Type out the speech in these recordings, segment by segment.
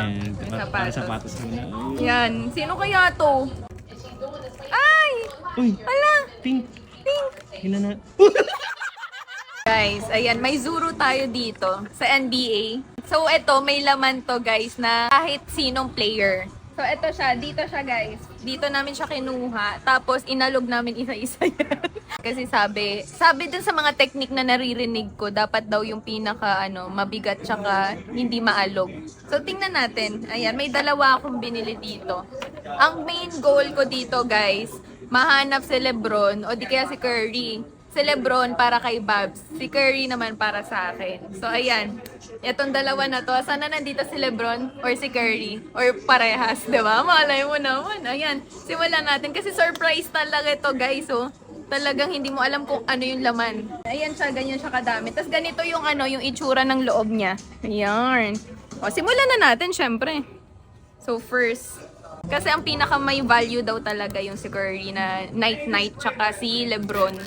And May para, sapatos muna. Yan. Sino kaya to? Ay! Uy! Ala! Pink! Pink! Hinana. Guys, ayan, may Zuru tayo dito sa NBA. So, eto, may laman to guys na kahit sinong player. So, eto siya. Dito siya guys. Dito namin siya kinuha. Tapos, inalog namin isa-isa yan. Kasi sabi, sabi dun sa mga technique na naririnig ko, dapat daw yung pinaka, ano, mabigat tsaka hindi maalog. So, tingnan natin. Ayan, may dalawa akong binili dito. Ang main goal ko dito, guys, mahanap si Lebron o di kaya si Curry. Si Lebron para kay Babs. Si Curry naman para sa akin. So, ayan. Itong dalawa na to. Sana nandito si Lebron or si Curry. Or parehas, di ba? Malay mo naman. Ayan. Simulan natin. Kasi surprise talaga ito, guys. Oh. Talagang hindi mo alam kung ano yung laman. Ayan siya, ganyan siya kadami. Tapos ganito yung ano, yung itsura ng loob niya. Ayan. O, simulan na natin, syempre. So, first, kasi ang pinaka may value daw talaga yung si Curry na night-night tsaka si Lebron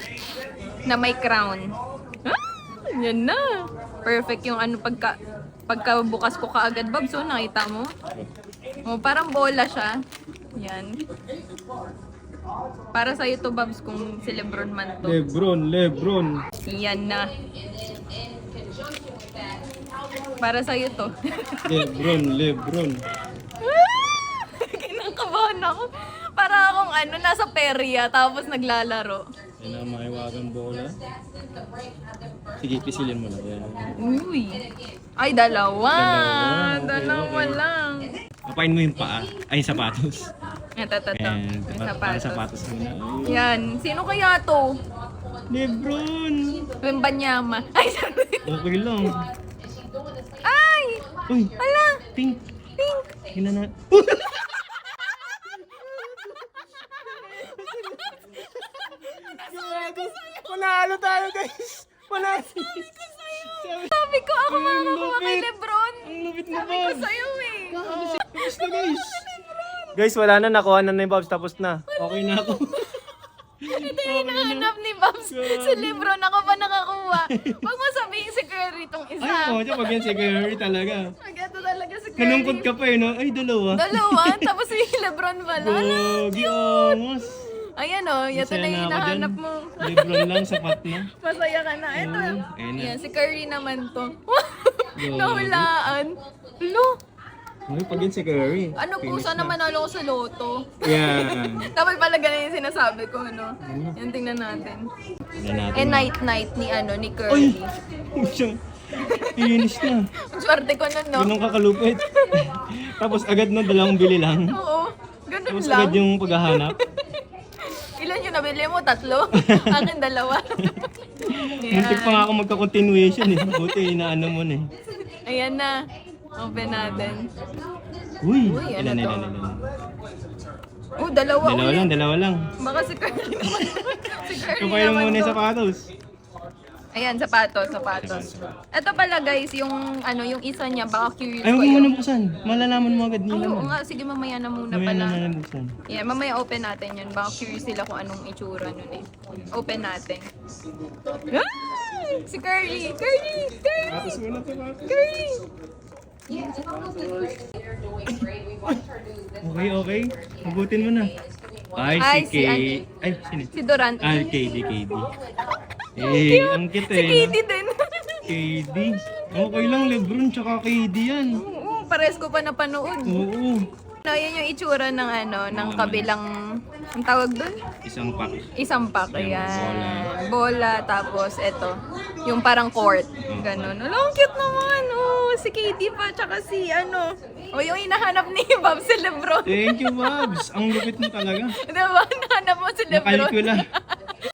na may crown. Ah, yan na. Perfect yung ano pagka pagkabukas ko kaagad, Babs. So, nakita mo? Oh, parang bola siya. Yan. Para sa'yo to, Babs, kung si Lebron man to. Lebron! Lebron! Yan na. Para sa'yo to. Lebron! Lebron! Kinakabahan ako. Para akong ano, nasa perya, tapos naglalaro. Yan ang mahiwagang bola. Sige, pisilin mo na. Yan. Uy. Ay, dalawa. Dalawa. Dalawa, Okay, okay. lang. Papain mo yung paa. Ay, sapatos. Ito, ito, ito. And May para, sapatos. sapatos muna. Yan. Sino kaya to? Lebron! Wembanyama. Ay, sorry. Okay lang. Ay! Uy! Ala! Pink! Pink! Hinana. Panalo tayo guys! Panalo! Sabi ko, ako Ang makakuha kay. Lebron. Ang lupit mo Sabi ko sa'yo eh. Oh. Tapos na guys! Guys, wala na. Nakuha na na yung Bobs. Tapos na. Okay na ako. Ito yung hinahanap ni Babs. Si Lebron, ako pa nakakuha. Huwag mo sabihin si Curry itong isa. Ay, oo. Diyan pag yan si Curry talaga. Maganda talaga si Curry. Nalungkot ka pa eh, no? Ay, dalawa. Dalawa, tapos si Lebron pala. Ala, Gogi, amos. Ayan o, oh, ito na yung hinahanap mo. Lebron lang, sapat na. Masaya ka na. Ito. Oo, ayun na. Yan, si Curry naman to. Nahulaan. Lo, Ay, pag yan si Curry. ano po, Finish sana na. manalo ko sa loto. Yan. Dapat pala ganun yung sinasabi ko, no? Yan, tingnan natin. Tignan natin. Eh, night-night ni, ano, ni! Curry. Siyang finish na. Ang swerte ko nun, no? Ganun kakalupit. Tapos agad na dalawang bili lang. Oo, ganun Tapos lang. agad yung paghahanap. Ilan nabili mo? Tatlo? Akin dalawa. Muntik pa nga ako magka-continuation eh. Buti inaano mo na eh. Ayan na. Open natin. Uy! Uy, ano ilan, to? ilan, ilan. Oh, dalawa, Dalawa ulit. lang, dalawa lang. Baka si Curly naman. si Curly Kapay lang naman muna to. yung sapatos. Ayan, sapatos, sapatos. Ito pala guys, yung ano, yung isa niya, baka curious Ayaw ko mo muna buksan. Malalaman mo agad Ay, nila. oo nga, sige mamaya na muna Mamaya pala. na na buksan. Yeah, mamaya open natin yun. Baka curious sila kung anong itsura nun eh. Open natin. Ay! Si Curly! Curly! Curly! Sapatos muna sapatos. Curly! Okay, okay. Mabutin mo na. Ay, Ay, si si Kay. Ay, sino? Si Durant. Ah, KD, KD. Eh, ang cute Si eh. Katie din. KD. Okay lang, Lebron tsaka KD yan. Oo, pares ko pa napanood. Oo. No, yan yung itsura ng ano, ng kabilang, ang tawag doon? Isang pack. Isang pack, Yung ayan. Bola. tapos eto, yung parang court. Ganon. Ano, ang cute naman. Oh, si KD pa, tsaka si ano. O, yung hinahanap ni Bob, si Lebron. Thank you, Babs. Ang lupit mo talaga. diba? Nahanap mo si Lebron. Nakalikula.